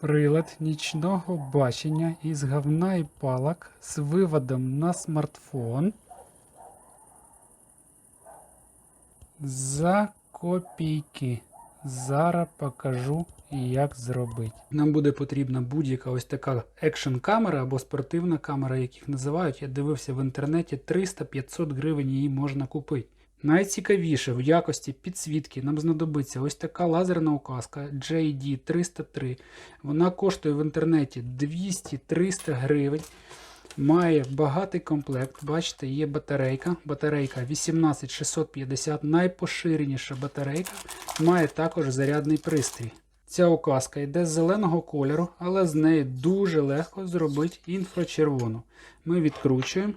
Прилад нічного бачення із говна і палок з виводом на смартфон за копійки. Зараз покажу, як зробити. Нам буде потрібна будь-яка ось така екшн камера або спортивна камера, як їх називають. Я дивився в інтернеті 300-500 гривень її можна купити. Найцікавіше в якості підсвітки нам знадобиться ось така лазерна указка JD303. Вона коштує в інтернеті 200-300 гривень. Має багатий комплект. Бачите, є батарейка. Батарейка 18650, найпоширеніша батарейка. Має також зарядний пристрій. Ця указка йде з зеленого кольору, але з неї дуже легко зробити інфрачервону. Ми відкручуємо.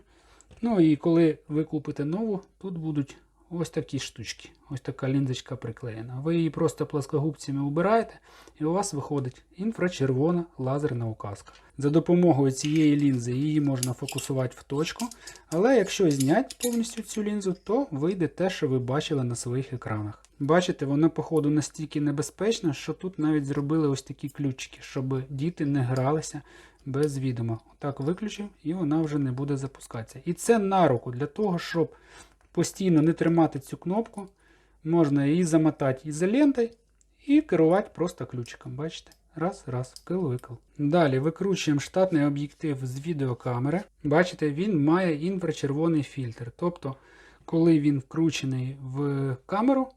Ну і коли ви купите нову, тут будуть ось такі штучки. Ось така лінзочка приклеєна. Ви її просто плоскогубцями убираєте, і у вас виходить інфрачервона лазерна указка. За допомогою цієї лінзи її можна фокусувати в точку, але якщо зняти повністю цю лінзу, то вийде те, що ви бачили на своїх екранах. Бачите, вона, походу, настільки небезпечна, що тут навіть зробили ось такі ключики, щоб діти не гралися без відома. Отак виключив і вона вже не буде запускатися. І це на руку для того, щоб постійно не тримати цю кнопку, можна її замотати ізолентою і керувати просто ключиком. Бачите? Раз, раз, кил-викил. Далі викручуємо штатний об'єктив з відеокамери. Бачите, він має інфрачервоний фільтр. Тобто, коли він вкручений в камеру,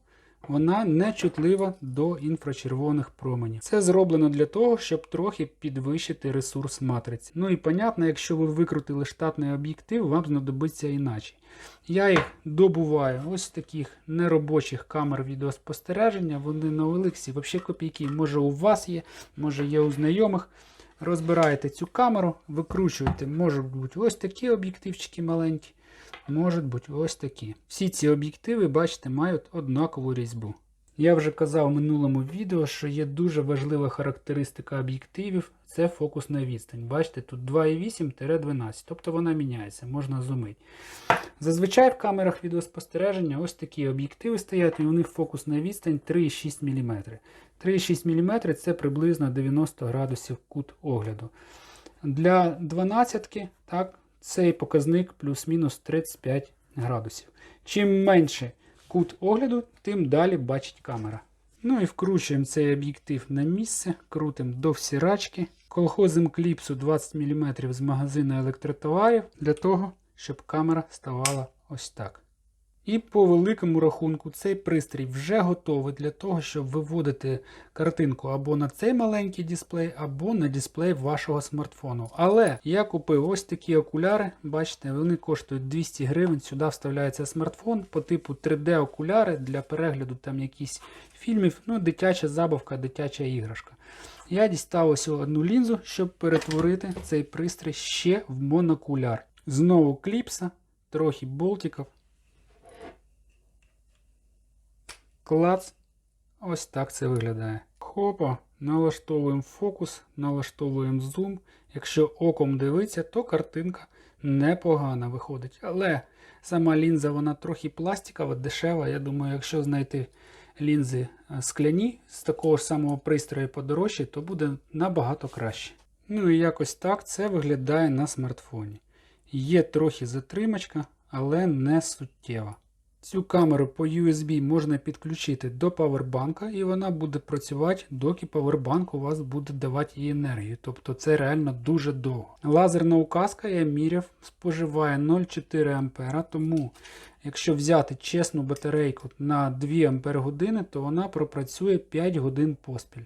вона не чутлива до інфрачервоних променів. Це зроблено для того, щоб трохи підвищити ресурс матриці. Ну і понятно, якщо ви викрутили штатний об'єктив, вам знадобиться іначе. Я їх добуваю ось таких неробочих камер відеоспостереження. Вони на Олексі взагалі копійки. Може у вас є, може є у знайомих. Розбираєте цю камеру, викручуєте, можуть бути ось такі об'єктивчики маленькі, можуть бути ось такі. Всі ці об'єктиви, бачите, мають однакову різьбу. Я вже казав в минулому відео, що є дуже важлива характеристика об'єктивів це фокусна відстань. Бачите, тут 2,8-12, тобто вона міняється, можна зумити. Зазвичай в камерах відеоспостереження ось такі об'єктиви стоять, і у них фокусна відстань 3,6 мм. 3,6 мм це приблизно 90 градусів кут огляду. Для 12 так, цей показник плюс-мінус 35 градусів. Чим менше кут огляду, тим далі бачить камера. Ну і вкручуємо цей об'єктив на місце, крутимо до всірачки. Колхозимо кліпсу 20 мм з магазину електротоварів для того, щоб камера ставала ось так. І по великому рахунку цей пристрій вже готовий для того, щоб виводити картинку або на цей маленький дисплей, або на дисплей вашого смартфону. Але я купив ось такі окуляри. Бачите, вони коштують 200 гривень. Сюди вставляється смартфон по типу 3D-окуляри для перегляду там якісь фільмів. Ну, дитяча забавка, дитяча іграшка. Я дістав ось одну лінзу, щоб перетворити цей пристрій ще в монокуляр. Знову кліпса, трохи болтиків. Клац. Ось так це виглядає. Хопа, налаштовуємо фокус, налаштовуємо зум. Якщо оком дивитися, то картинка непогана виходить. Але сама лінза вона трохи пластикова, дешева. Я думаю, якщо знайти лінзи е, скляні з такого ж самого пристрою подорожче, то буде набагато краще. Ну і якось так це виглядає на смартфоні. Є трохи затримачка, але не суттєва. Цю камеру по USB можна підключити до павербанка, і вона буде працювати, доки павербанк у вас буде давати їй енергію. Тобто це реально дуже довго. Лазерна указка, я міряв, споживає 0,4 А, тому якщо взяти чесну батарейку на 2 Ах, то вона пропрацює 5 годин поспіль.